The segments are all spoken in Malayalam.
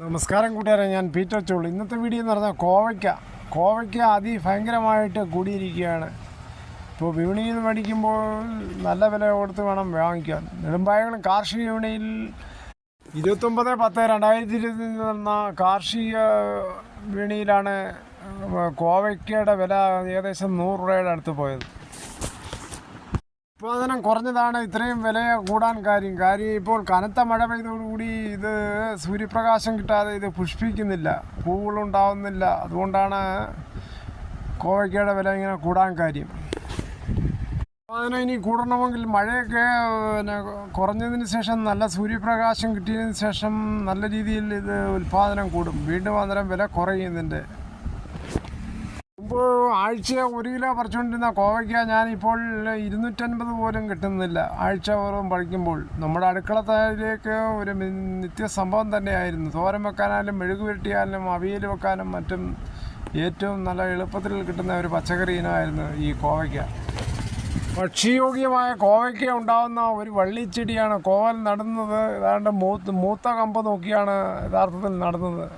നമസ്കാരം കൂട്ടുകാരെ ഞാൻ പീറ്റർ ചോൾ ഇന്നത്തെ വീഡിയോ എന്ന് പറഞ്ഞാൽ കോവയ്ക്ക. കോവയ്ക്ക അതിഭയങ്കരമായിട്ട് കൂടിയിരിക്കുകയാണ്. ഇപ്പോൾ വിപണിയിൽ നിന്ന് മേടിക്കുമ്പോൾ നല്ല വില കൊടുത്ത് വേണം വാങ്ങിക്കാൻ. നെടുമ്പായകളും കാർഷിക വിപണിയിൽ ഇരുപത്തൊമ്പത് പത്ത് രണ്ടായിരത്തി ഇരുപത്തി നടന്ന കാർഷിക വിപണിയിലാണ് കോവയ്ക്കയുടെ വില ഏകദേശം നൂറ് രൂപയുടെ അടുത്ത് പോയത്. ഉത്പാദനം കുറഞ്ഞതാണ് ഇത്രയും വില കൂടാൻ കാര്യം. കാര്യം ഇപ്പോൾ കനത്ത മഴ പെയ്തതോടുകൂടി ഇത് സൂര്യപ്രകാശം കിട്ടാതെ ഇത് പുഷ്പിക്കുന്നില്ല പൂവുകളുണ്ടാവുന്നില്ല. അതുകൊണ്ടാണ് കോവയ്ക്കയുടെ വില ഇങ്ങനെ കൂടാൻ കാര്യം. ഉത്പാദനം ഇനി കൂടണമെങ്കിൽ മഴയൊക്കെ പിന്നെ കുറഞ്ഞതിന് ശേഷം നല്ല സൂര്യപ്രകാശം കിട്ടിയതിന് ശേഷം നല്ല രീതിയിൽ ഇത് ഉൽപ്പാദനം കൂടും. വീണ്ടും അന്നേരം വില കുറയും മുമ്പ് ആഴ്ച ഒരു കിലോ പറിച്ചുകൊണ്ടിരുന്ന കോവയ്ക്ക ഞാനിപ്പോൾ ഇരുന്നൂറ്റൻപത് പോലും കിട്ടുന്നില്ല. ആഴ്ച ഓറും പഴിക്കുമ്പോൾ നമ്മുടെ അടുക്കളത്തേലേക്ക് ഒരു നിത്യ സംഭവം തന്നെയായിരുന്നു. തോരൻ വെക്കാനായാലും മെഴുകു പുരട്ടിയാലും അവിയൽ വെക്കാനും മറ്റും ഏറ്റവും നല്ല എളുപ്പത്തിൽ കിട്ടുന്ന ഒരു പച്ചക്കറി ഇനമായിരുന്നു ഈ കോവയ്ക്ക. ഭക്ഷ്യയോഗ്യമായ കോവയ്ക്ക ഉണ്ടാകുന്ന ഒരു വള്ളിച്ചെടിയാണ്. കോവൽ നടുന്നത്. ഏതാണ്ട് മൂത്ത് മൂത്ത കമ്പ് നോക്കിയാണ് യഥാർത്ഥത്തിൽ നടുന്നത്.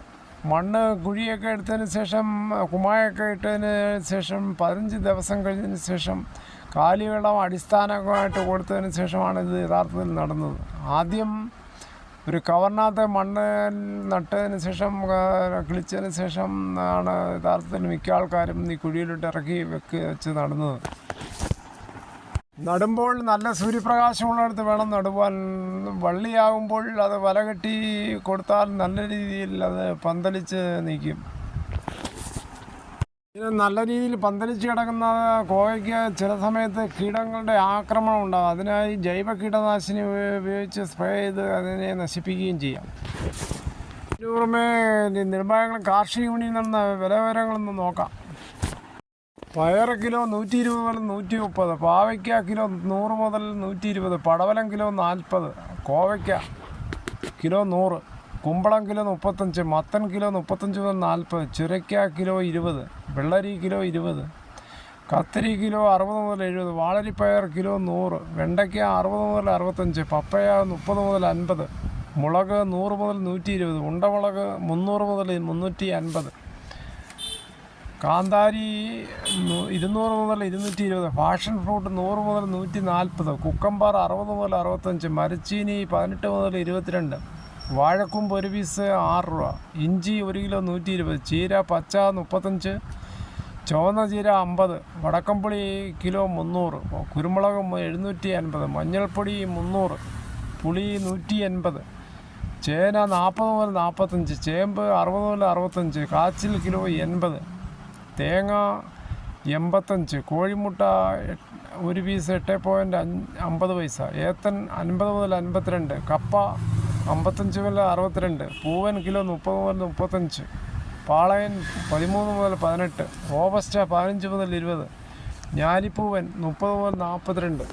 മണ്ണ് കുഴിയൊക്കെ എടുത്തതിന് ശേഷം കുമായൊക്കെ ഇട്ടതിന് ശേഷം പതിനഞ്ച് ദിവസം കഴിഞ്ഞതിന് ശേഷം കാലിവെള്ളം അടിസ്ഥാനമായിട്ട് കൊടുത്തതിന് ശേഷമാണ് ഇത് യഥാർത്ഥത്തിൽ നടന്നത്. ആദ്യം ഒരു കവറിനകത്ത് മണ്ണ് നട്ടതിന് ശേഷം കിളിച്ചതിന് ശേഷം ആണ് യഥാർത്ഥത്തിൽ മിക്ക ആൾക്കാരും ഈ കുഴിയിലിട്ട് ഇറക്കി വെക്ക് വെച്ച് നടുന്നത്. നടുമ്പോൾ നല്ല സൂര്യപ്രകാശമുള്ളിടത്ത് വേണം നടുവാൻ. വള്ളിയാകുമ്പോൾ അത് വല കെട്ടി കൊടുത്താൽ നല്ല രീതിയിൽ അത് പന്തലിച്ച് നിൽക്കും ഇത് നല്ല രീതിയിൽ പന്തലിച്ച് കിടക്കുന്ന കോവയ്ക്ക് ചില സമയത്ത് കീടങ്ങളുടെ ആക്രമണം ഉണ്ടാകും അതിനായി ജൈവ കീടനാശിനി ഉപയോഗിച്ച് സ്പ്രേ ചെയ്ത് അതിനെ നശിപ്പിക്കുകയും ചെയ്യാം. ഇതിനു പുറമെ നിർമ്മാണങ്ങൾ കാർഷിക വിപണിയിൽ നിന്ന് വില നോക്കാം. പയറ് കിലോ നൂറ്റി ഇരുപത് മുതൽ നൂറ്റി മുപ്പത് പാവയ്ക്ക കിലോ നൂറ് മുതൽ നൂറ്റി ഇരുപത് പടവലം കിലോ നാൽപ്പത് കോവയ്ക്ക കിലോ നൂറ് കുമ്പളം കിലോ മുപ്പത്തഞ്ച് മത്തൻ കിലോ മുപ്പത്തഞ്ച് മുതൽ നാൽപ്പത് ചുരയ്ക്ക കിലോ ഇരുപത് വെള്ളരി കിലോ ഇരുപത് കത്തിരി കിലോ അറുപത് മുതൽ എഴുപത് വാളരിപ്പയർ കിലോ നൂറ് വെണ്ടയ്ക്ക അറുപത് മുതൽ അറുപത്തഞ്ച് പപ്പയ മുപ്പത് മുതൽ അൻപത് മുളക് നൂറ് മുതൽ നൂറ്റി ഇരുപത് ഉണ്ടമുളക് മുന്നൂറ് മുതൽ മുന്നൂറ്റി അൻപത് കാന്താരി ഇരുന്നൂറ് മുതൽ ഇരുന്നൂറ്റി ഇരുപത് ഫാഷൻ ഫ്രൂട്ട് നൂറ് മുതൽ നൂറ്റി നാൽപ്പത് കുക്കമ്പാർ അറുപത് മുതൽ അറുപത്തഞ്ച് മരച്ചീനി പതിനെട്ട് മുതൽ ഇരുപത്തിരണ്ട് വാഴക്കൂമ്പ് ഒരു പീസ് ആറ് രൂപ ഇഞ്ചി ഒരു കിലോ നൂറ്റി ഇരുപത് ചീര പച്ച മുപ്പത്തഞ്ച് ചുവന്ന ചീര അമ്പത് വടക്കംപുളി കിലോ മുന്നൂറ് കുരുമുളക് എഴുന്നൂറ്റി അൻപത് മഞ്ഞൾപ്പൊടി മുന്നൂറ് പുളി നൂറ്റി എൺപത് ചേന നാൽപ്പത് മുതൽ നാൽപ്പത്തഞ്ച് ചേമ്പ് അറുപത് മുതൽ അറുപത്തഞ്ച് കാച്ചിൽ കിലോ എൺപത് തേങ്ങ എൺപത്തഞ്ച് കോഴിമുട്ട ഒരു പീസ് എട്ട് പോയിന്റ് അഞ്ച് അമ്പത് പൈസ. ഏത്തൻ അൻപത് മുതൽ അൻപത്തിരണ്ട് കപ്പ അമ്പത്തഞ്ച് മുതൽ അറുപത്തിരണ്ട് പൂവൻ കിലോ മുപ്പത് മുതൽ മുപ്പത്തഞ്ച് പാളയൻ പതിമൂന്ന് മുതൽ പതിനെട്ട് ഓവസ്റ്റ പതിനഞ്ച് മുതൽ ഇരുപത് ഞാലിപ്പൂവൻ മുപ്പത് മുതൽ നാൽപ്പത്തിരണ്ട്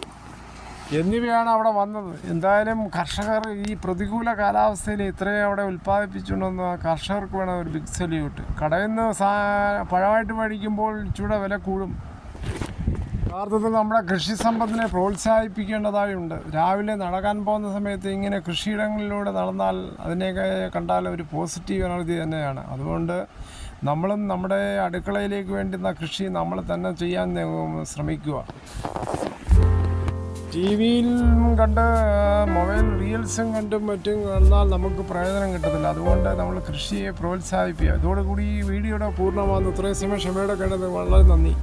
എന്നിവയാണ് അവിടെ വന്നത്. എന്തായാലും കർഷകർ ഈ പ്രതികൂല കാലാവസ്ഥയിൽ ഇത്രയും അവിടെ ഉൽപ്പാദിപ്പിച്ചുകൊണ്ടുവന്ന കർഷകർക്ക് വേണം ഒരു ബിഗ് സല്യൂട്ട് കടയിൽ നിന്ന് സാ പഴമായിട്ട് മേടിക്കുമ്പോൾ ചൂട വില കൂടും. യഥാർത്ഥത്തിൽ നമ്മുടെ കൃഷി സമ്പത്തിനെ പ്രോത്സാഹിപ്പിക്കേണ്ടതായുണ്ട് രാവിലെ നടക്കാൻ പോകുന്ന സമയത്ത് ഇങ്ങനെ കൃഷിയിടങ്ങളിലൂടെ നടന്നാൽ അതിനെയൊക്കെ കണ്ടാൽ ഒരു പോസിറ്റീവ് എനർജി തന്നെയാണ്. അതുകൊണ്ട് നമ്മളും നമ്മുടെ അടുക്കളയിലേക്ക് വേണ്ടുന്ന കൃഷി നമ്മൾ തന്നെ ചെയ്യാൻ ശ്രമിക്കുക. ടി വിയിൽ കണ്ട് മൊബൈൽ റീൽസും കണ്ടും മറ്റും കണ്ടാൽ നമുക്ക് പ്രയോജനം കിട്ടത്തില്ല. അതുകൊണ്ട് നമ്മൾ കൃഷിയെ പ്രോത്സാഹിപ്പിക്കുക. ഇതോടുകൂടി ഈ വീഡിയോയുടെ പൂർണമാകുന്നു. ഇത്രയും സമയം ക്ഷമയോടെ കണ്ടത് വളരെ നന്ദി.